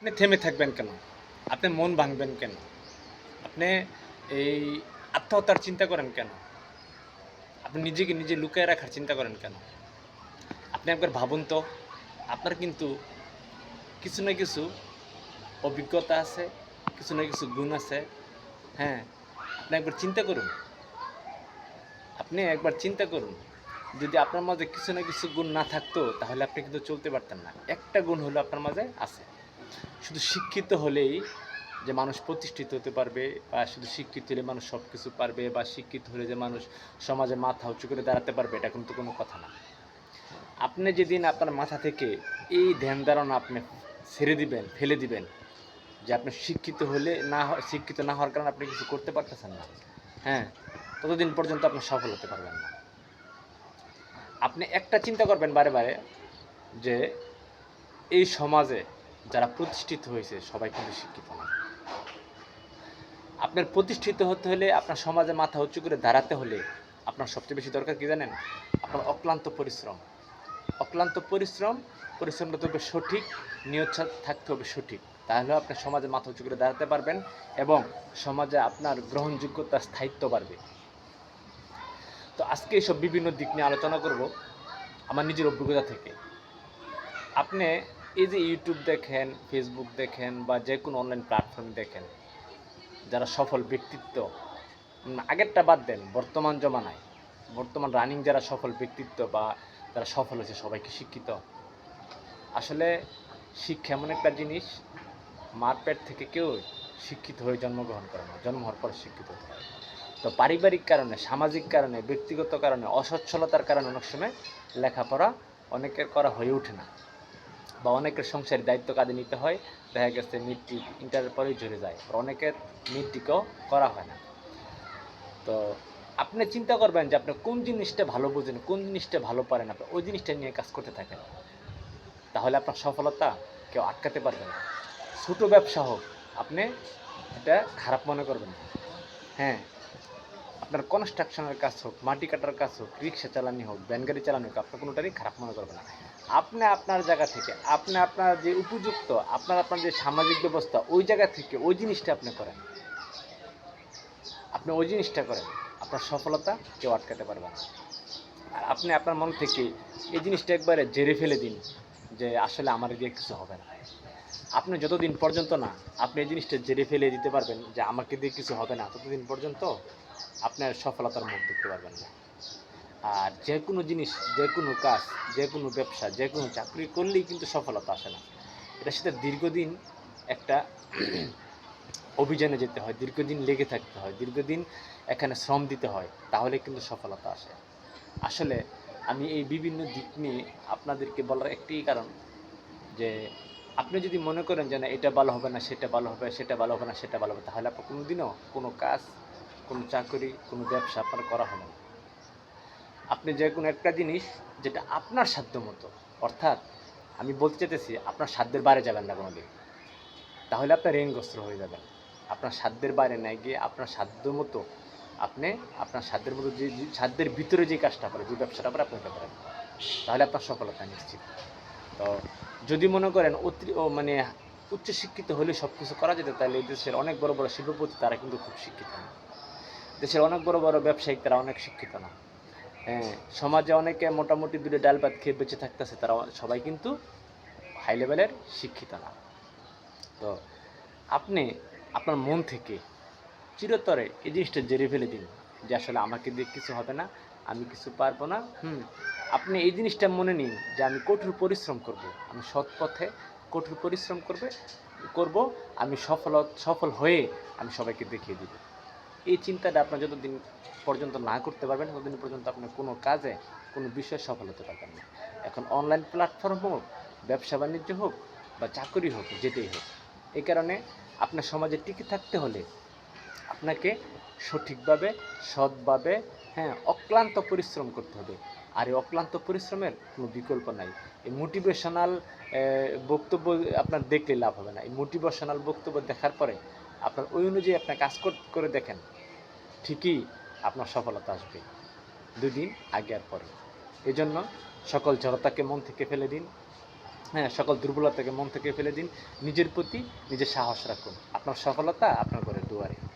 আপনি থেমে থাকবেন কেন? আপনি মন ভাঙবেন কেন? আপনি এই আত্মহত্যার চিন্তা করেন কেন? আপনি নিজেকে নিজে লুকিয়ে রাখার চিন্তা করেন কেন? আপনি একবার ভাবুন তো, আপনার কিন্তু কিছু না কিছু অভিজ্ঞতা আছে, কিছু না কিছু গুণ আছে। হ্যাঁ আপনি একবার চিন্তা করুন। আপনি একবার চিন্তা করুন, যদি আপনার মাঝে কিছু না কিছু গুণ না থাকতো, তাহলে আপনি কিন্তু চলতে পারতেন না। একটা গুণ হলো আপনার মাঝে আছে। শুধু শিক্ষিত হলেই যে মানুষ প্রতিষ্ঠিত হতে পারবে বা শুধু শিক্ষিত হলে মানুষ সব কিছু পারবে বা শিক্ষিত হলে যে মানুষ সমাজে মাথা উঁচু করে দাঁড়াতে পারবে, এটা কিন্তু কোনো কথা না। আপনি যেদিন আপনার মাথা থেকে এই ধ্যান ধারণা আপনি ছেড়ে দিবেন, ফেলে দিবেন যে আপনি শিক্ষিত হলে না শিক্ষিত না হওয়ার কারণে আপনি কিছু করতে পারতেছেন না হ্যাঁ ততদিন পর্যন্ত আপনি সফল হতে পারবেন না। আপনি একটা চিন্তা করবেন বারে বারে যে এই সমাজে যারা প্রতিষ্ঠিত হয়েছে, সবাই কিন্তু শিক্ষিত না আপনার প্রতিষ্ঠিত হতে হলে, আপনার সমাজে মাথা উঁচু করে দাঁড়াতে হলে আপনার সবচেয়ে বেশি দরকার কি জানেন? আপনার অক্লান্ত পরিশ্রম। অক্লান্ত পরিশ্রম, পরিশ্রমটা তো হবে সঠিক, নিয়ত থাকতে হবে সঠিক। তাহলে আপনি সমাজে মাথা উঁচু করে দাঁড়াতে পারবেন এবং সমাজে আপনার গ্রহণযোগ্যতা, স্থায়িত্ব বাড়বে। তো আজকে এইসব বিভিন্ন দিক নিয়ে আলোচনা করব, আমার নিজের অভিজ্ঞতা থেকে। আপনি এই যে ইউটিউব দেখেন ফেসবুক দেখেন বা যে কোনো অনলাইন প্ল্যাটফর্ম দেখেন, যারা সফল ব্যক্তিত্ব আগেরটা বাদ দেন, বর্তমান জমানায়, বর্তমান রানিং যারা সফল ব্যক্তিত্ব বা যারা সফল হয়েছে, সবাইকে শিক্ষিত। আসলে শিক্ষা এমন একটা জিনিস মারপেট থেকে কেউ শিক্ষিত হয়ে জন্মগ্রহণ করে না, জন্ম হওয়ার পর শিক্ষিত হতে তো পারিবারিক কারণে, সামাজিক কারণে, ব্যক্তিগত কারণে, অসচ্ছলতার কারণে অনেক সময় লেখাপড়া অনেকের করা হয়ে ওঠে না। বা অনেকের সংসারের দায়িত্ব কাঁধে নিতে হয়। দেখা গেছে মিট্রিক ইন্টারের পরেই ঝরে যায় অনেকের মিট্রিকও করা হয় না। তো আপনি চিন্তা করবেন যে আপনি কোন জিনিসটা ভালো বোঝেন, কোন জিনিসটা ভালো পারেন আপনি, ওই জিনিসটা নিয়ে কাজ করতে থাকেন। তাহলে আপনার সফলতা কেউ আটকাতে পারবে না। ছোটো ব্যবসা হোক, আপনি এটা খারাপ মনে করবেন হ্যাঁ আপনার কনস্ট্রাকশনের কাজ হোক, মাটি কাটার কাজ হোক, রিক্সা চালানি হোক, ভ্যান গাড়ি চালানি হোক, আপনি কোনোটারই খারাপ মনে করবেন না। আপনি আপনার জায়গা থেকে, আপনি আপনার যে উপযুক্ত, আপনার আপনার যে সামাজিক ব্যবস্থা, ওই জায়গা থেকে ওই জিনিসটা আপনি করেন। আপনি ওই জিনিসটা করেন, আপনার সফলতা কেউ আটকাতে পারবে না। আর আপনি আপনার মন থেকে এই জিনিসটা একবারে জেরে ফেলে দিন, যে আসলে আমার দিয়ে কিছু হবে না। আপনি যতদিন পর্যন্ত না, আপনি এই জিনিসটা জেরে ফেলে দিতে পারবেন যে আমাকে দিয়ে কিছু হবে না, ততদিন পর্যন্ত আপনার সফলতার মুখ দেখতে পারবেন না। আর যে কোনো জিনিস যে কোনো কাজ যে কোনো ব্যবসা যে কোনো চাকরি করলেই কিন্তু সফলতা আসে না। এটা সেটা দীর্ঘদিন একটা অভিযানে যেতে হয়, দীর্ঘদিন লেগে থাকতে হয়, দীর্ঘদিন এখানে শ্রম দিতে হয়, তাহলে কিন্তু সফলতা আসে। আসলে আমি এই বিভিন্ন দিক নিয়ে আপনাদেরকে বলার একটাই কারণ যে, আপনি যদি মনে করেন যে না, এটা ভালো হবে না, সেটা ভালো হবে, সেটা ভালো হবে না, সেটা ভালো হবে, তাহলে আপনার কোনো দিনও কোনো কাজ, কোনো চাকরি, কোনো ব্যবসা আপনার করা হবে না। আপনি যে কোনো একটা জিনিস যেটা আপনার সাধ্য মতো, অর্থাৎ আমি বলতে চাইতেছি আপনার সাধ্যের বাইরে যাবেন না কোনো দিন তাহলে আপনার ঋণগ্রস্ত হয়ে যাবেন। আপনার সাধ্যের বাইরে না গিয়ে আপনার সাধ্য মতো আপনি আপনার সাধ্যের মতো যে সাধ্যের ভিতরে যে কাজটা করে, যে ব্যবসাটা করে আপনি পারেন। তাহলে আপনার সফলতা নিশ্চিত। তো যদি মনে করেন অতি মানে উচ্চশিক্ষিত হলে সব কিছু করা যেত, তাহলে দেশের অনেক বড় বড় শিল্পপতি তারা কিন্তু খুব শিক্ষিত না। দেশের অনেক বড় বড় ব্যবসায়িক তারা অনেক শিক্ষিত না। সমাজে অনেকে মোটামুটি দূরে ডাল ভাত খেয়ে বেঁচে থাকতেছে, তারা সবাই কিন্তু হাই লেভেলের শিক্ষিত না। তো আপনি, আপনার মন থেকে চিরতরে এই জিনিসটা জেরে ফেলে দিন যে আসলে আমাকে দিয়ে কিছু হবে না, আমি কিছু পারব না। হুম, আপনি এই জিনিসটা মনে নিন যে আমি কঠোর পরিশ্রম করব, আমি সৎ পথে কঠোর পরিশ্রম করবে, করব, আমি সফল সফল হয়ে আমি সবাইকে দেখিয়ে দিব। এই চিন্তাটা আপনার যতদিন পর্যন্ত না করতে পারবেন, ততদিন পর্যন্ত আপনি কোনো কাজে, কোনো বিষয়ে সফল হতে পারবেন না। এখন অনলাইন প্ল্যাটফর্ম হোক, ব্যবসা বাণিজ্য হোক বা চাকরি হোক, যেটাই হোক, এই কারণে আপনার সমাজে টিকে থাকতে হলে আপনাকে সঠিকভাবে, সৎভাবে হ্যাঁ অক্লান্ত পরিশ্রম করতে হবে। আর এই অক্লান্ত পরিশ্রমের কোনো বিকল্প নাই। এই মোটিভেশনাল বক্তব্য আপনার দেখলে লাভ হবে না। এই মোটিভেশনাল বক্তব্য দেখার পরে আপনার ওই অনুযায়ী আপনি কাজ কর- দেখেন, ঠিকই আপনার সফলতা আসবে। দুদিন আগে আর পরে। এই জন্য সকল জড়তাকে মন থেকে ফেলে দিন হ্যাঁ সকল দুর্বলতাকে মন থেকে ফেলে দিন। নিজের প্রতি নিজের সাহস রাখুন। আপনার সফলতা আপনার ঘরে দুয়ারে।